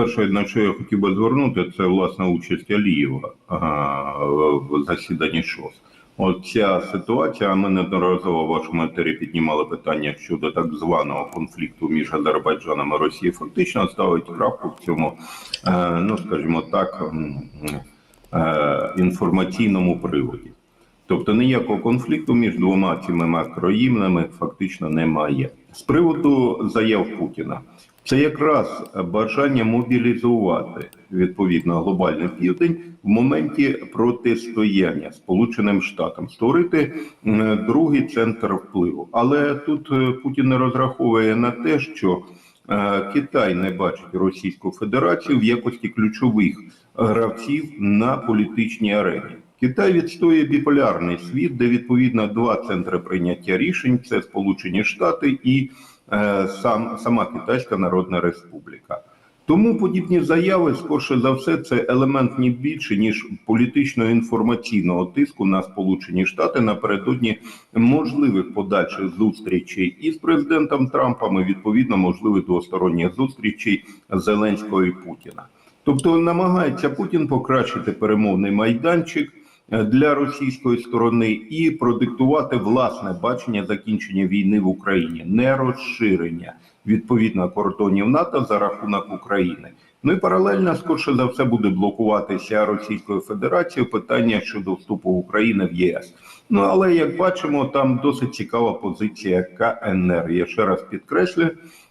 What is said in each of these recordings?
перше, на що я хотів би звернути, це власне участь Алієва в засіданні ШОС. От ця ситуація. Ми неодноразово в вашому етері піднімали питання щодо так званого конфлікту між Азербайджаном і Росією. Фактично ставить крапку в цьому, е, ну скажімо так, е, інформаційному приводі. Тобто ніякого конфлікту між двома цими макроїмнами фактично немає. З приводу заяв Путіна, це якраз бажання мобілізувати відповідно глобальний південь в моменті протистояння Сполученим Штатам, створити другий центр впливу. Але тут е, Путін не розраховує на те, що е, Китай не бачить Російську Федерацію в якості ключових гравців на політичній арені. Китай відстоює біполярний світ, де відповідно два центри прийняття рішень: це Сполучені Штати і сам сама Китайська Народна Республіка. Тому подібні заяви, скорше за все, це елемент не більше ніж політично-інформаційного тиску на Сполучені Штати напередодні можливих подальших зустрічей із президентом Трампом і відповідно можливих двосторонніх зустрічей Зеленського і Путіна. Тобто намагається Путін покращити перемовний майданчик е, для російської сторони і продиктувати власне бачення закінчення війни в Україні, не розширення відповідно кордонів НАТО за рахунок України. Ну і паралельно, скорше за все, буде блокуватися Російською Федерацією питання щодо вступу України в ЄС. Ну але як бачимо, там досить цікава позиція КНР. Я ще раз підкреслю,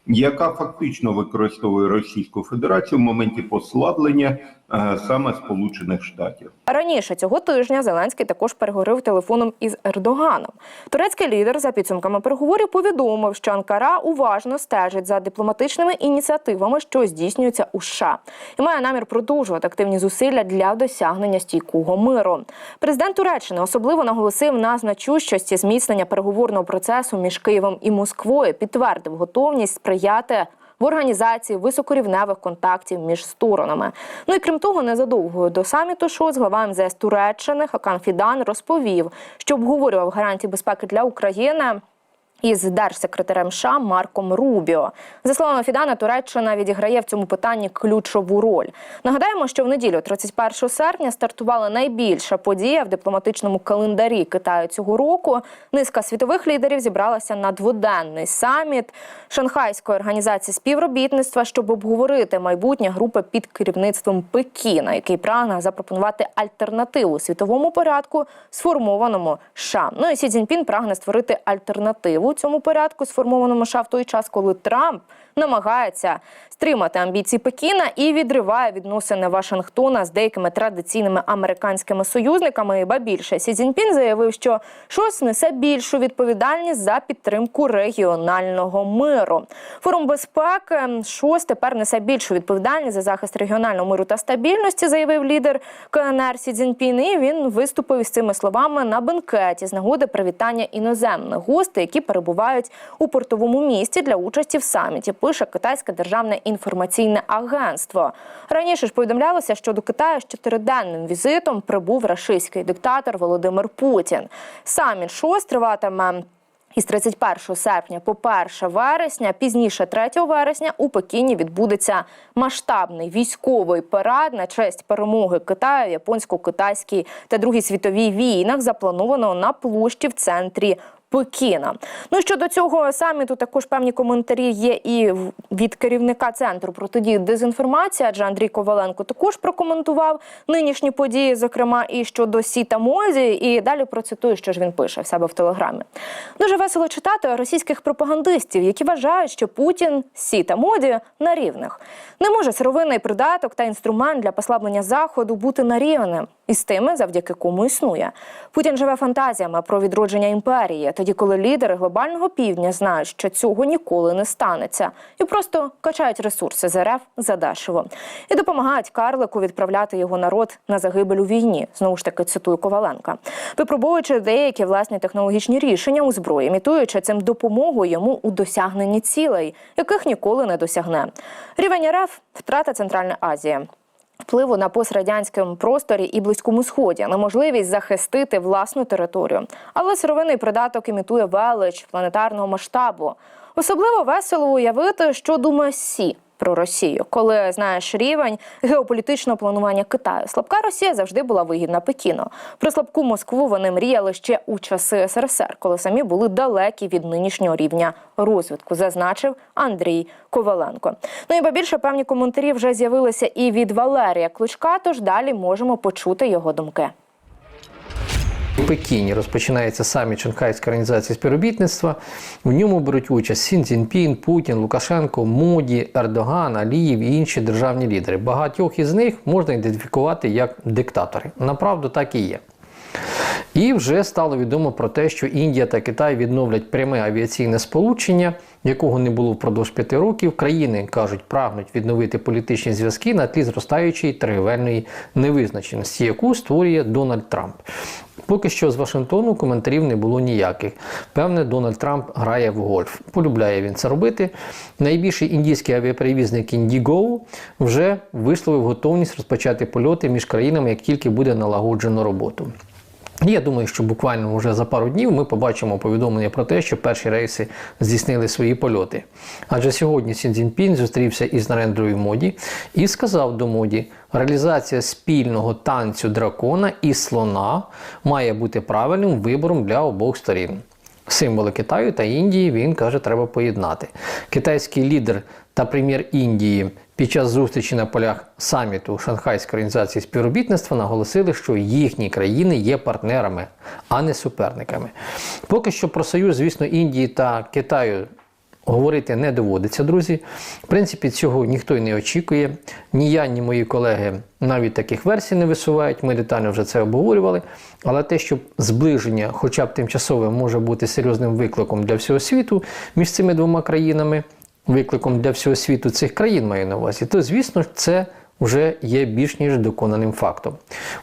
яка фактично використовує Російську Федерацію в моменті послаблення е, саме Сполучених Штатів. Раніше цього тижня Зеленський також переговорив телефоном із Ердоганом. Турецький лідер за підсумками переговорів повідомив, що Анкара уважно стежить за дипломатичними ініціативами, що здійснюються у США, і має намір продовжувати активні зусилля для досягнення стійкого миру. Президент Туреччини особливо наголосив на значущості зміцнення переговорного процесу між Києвом і Москвою, підтвердив готовність сприяти в організації високорівневих контактів між сторонами. Ну і крім того, незадовго до саміту ШОС глава МЗС Туреччини Хакан Фідан розповів, що обговорював гарантії безпеки для України. Із держсекретарем США Марком Рубіо за словами Фідана, Туреччина відіграє в цьому питанні ключову роль. Нагадаємо, що в неділю, 31 серпня, стартувала найбільша подія в дипломатичному календарі Китаю цього року. Низка світових лідерів зібралася на дводенний саміт Шанхайської організації співробітництва, щоб обговорити майбутнє групи під керівництвом Пекіна, який прагне запропонувати альтернативу світовому порядку, сформованому США. Ну і Сі Цзіньпін прагне створити альтернативу цьому порядку, сформованому США в той час, коли Трамп намагається стримати амбіції Пекіна і відриває відносини Вашингтона з деякими традиційними американськими союзниками. Ба більше Сі Цзіньпін заявив, що ШОС несе більшу відповідальність за підтримку регіонального миру. Форум безпеки ШОС тепер несе більшу відповідальність за захист регіонального миру та стабільності, заявив лідер КНР Сі Цзіньпін. І він виступив із цими словами на бенкеті з нагоди привітання іноземних гостей, які перебувають у портовому місті для участі в саміті. Пише китайське державне інформаційне агентство. Раніше ж повідомлялося, що до Китаю з чотириденним візитом прибув рашистський диктатор Володимир Путін. Саміт ШОС триватиме. Із 31 серпня по 1 вересня, пізніше 3 вересня у Пекіні відбудеться масштабний військовий парад на честь перемоги Китаю, в японсько-китайській та другій світовій війнах, запланованого на площі в центрі. Пекіна. Ну щодо цього саміту, також певні коментарі є і від керівника центру протидії дезінформації, адже Андрій Коваленко також прокоментував нинішні події, зокрема і щодо Сіта Мозі. І далі процитую, що ж він пише в себе в телеграмі. Дуже весело читати російських пропагандистів, які вважають, що Путін Сі та Моді на рівних. Не може сировинний придаток та інструмент для послаблення заходу бути на рівним із тими, завдяки кому існує. Путін живе фантазіями про відродження імперії, тоді коли лідери глобального півдня знають, що цього ніколи не станеться, і просто качають ресурси з РФ задешево і допомагають Карлику відправляти його народ на загибель у війні. Знову ж таки цитую Коваленка, випробовуючи деякі власні технологічні рішення у зброї, імітуючи цим допомогу йому у досягненні цілей, яких ніколи не досягне. Рівень РФ втрата Центральна Азія впливу на пострадянському просторі і близькому сході, неможливість захистити власну територію. Але сировинний придаток імітує велич планетарного масштабу. Особливо весело уявити, що думає Сі. Про Росію. Коли знаєш рівень геополітичного планування Китаю, слабка Росія завжди була вигідна Пекіну. Про слабку Москву вони мріяли ще у часи СРСР, коли самі були далекі від нинішнього рівня розвитку, зазначив Андрій Коваленко. Ну і побільше певні коментарі вже з'явилися і від Валерія Кличка. Тож далі можемо почути його думки. У Пекіні розпочинається саміт Шанхайської організації співробітництва. В ньому беруть участь Сін Цзіньпін, Путін, Лукашенко, Моді, Ердоган, Алієв і інші державні лідери. Багатьох із них можна ідентифікувати як диктатори. Направду так і є. І вже стало відомо про те, що Індія та Китай відновлять пряме авіаційне сполучення, якого не було впродовж п'яти років. Країни кажуть, прагнуть відновити політичні зв'язки на тлі зростаючої торгівельної невизначеності, яку створює Дональд Трамп. Поки що з Вашингтону коментарів не було ніяких. Певне, Дональд Трамп грає в гольф. Полюбляє він це робити. Найбільший індійський авіаперевізник Indigo вже висловив готовність розпочати польоти між країнами, як тільки буде налагоджено роботу. Я думаю, що буквально вже за пару днів ми побачимо повідомлення про те, що перші рейси здійснили свої польоти. Адже сьогодні Сін Цзіньпін зустрівся із Нарендрою Моді і сказав до Моді, реалізація спільного танцю дракона і слона має бути правильним вибором для обох сторін. Символи Китаю та Індії він каже, треба поєднати. Китайський лідер та прем'єр Індії під час зустрічі на полях саміту Шанхайської організації співробітництва наголосили, що їхні країни є партнерами, а не суперниками. Поки що про союз, звісно, Індії та Китаю говорити не доводиться, друзі. В принципі, цього ніхто й не очікує. Ні я, ні мої колеги навіть таких версій не висувають. Ми детально вже це обговорювали. Але те, що зближення, хоча б тимчасове, може бути серйозним викликом для всього світу між цими двома країнами, викликом для всього світу цих країн маю на увазі, то звісно це. Вже є більш ніж доконаним фактом.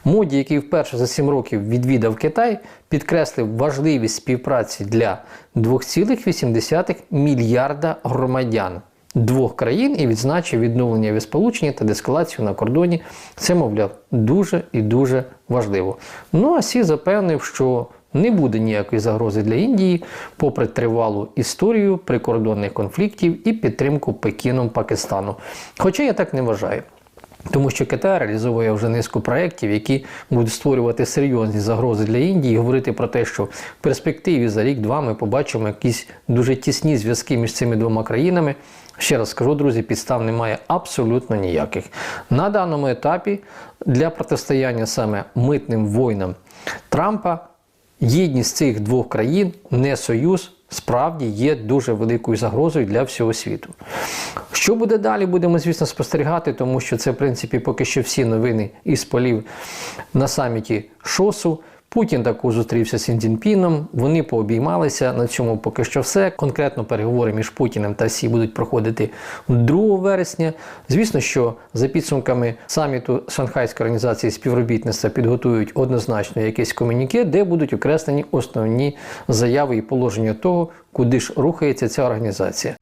Моді, який вперше за 7 років відвідав Китай, підкреслив важливість співпраці для 2,8 мільярда громадян двох країн і відзначив відновлення авіасполучення та дескалацію на кордоні. Це, мовляв, дуже і дуже важливо. Ну а Сі запевнив, що не буде ніякої загрози для Індії, попри тривалу історію прикордонних конфліктів і підтримку Пекіном Пакистану. Хоча я так не вважаю. Тому що Китай реалізовує вже низку проєктів, які будуть створювати серйозні загрози для Індії, і говорити про те, що в перспективі за рік-два ми побачимо якісь дуже тісні зв'язки між цими двома країнами. Ще раз скажу, друзі, підстав немає абсолютно ніяких. На даному етапі для протистояння саме митним воїнам Трампа єдність цих двох країн, не союз, справді є дуже великою загрозою для всього світу. Що буде далі, будемо, звісно, спостерігати, тому що це, в принципі, поки що всі новини із полів на саміті ШОСу. Путін також зустрівся з Сін Цзіньпіном, Вони пообіймалися. На цьому поки що все. Конкретно переговори між Путіним та Сі будуть проходити 2 вересня. Звісно, що за підсумками саміту Шанхайської організації співробітництва підготують однозначно якесь комуніке, де будуть окреслені основні заяви і положення того, куди ж рухається ця організація.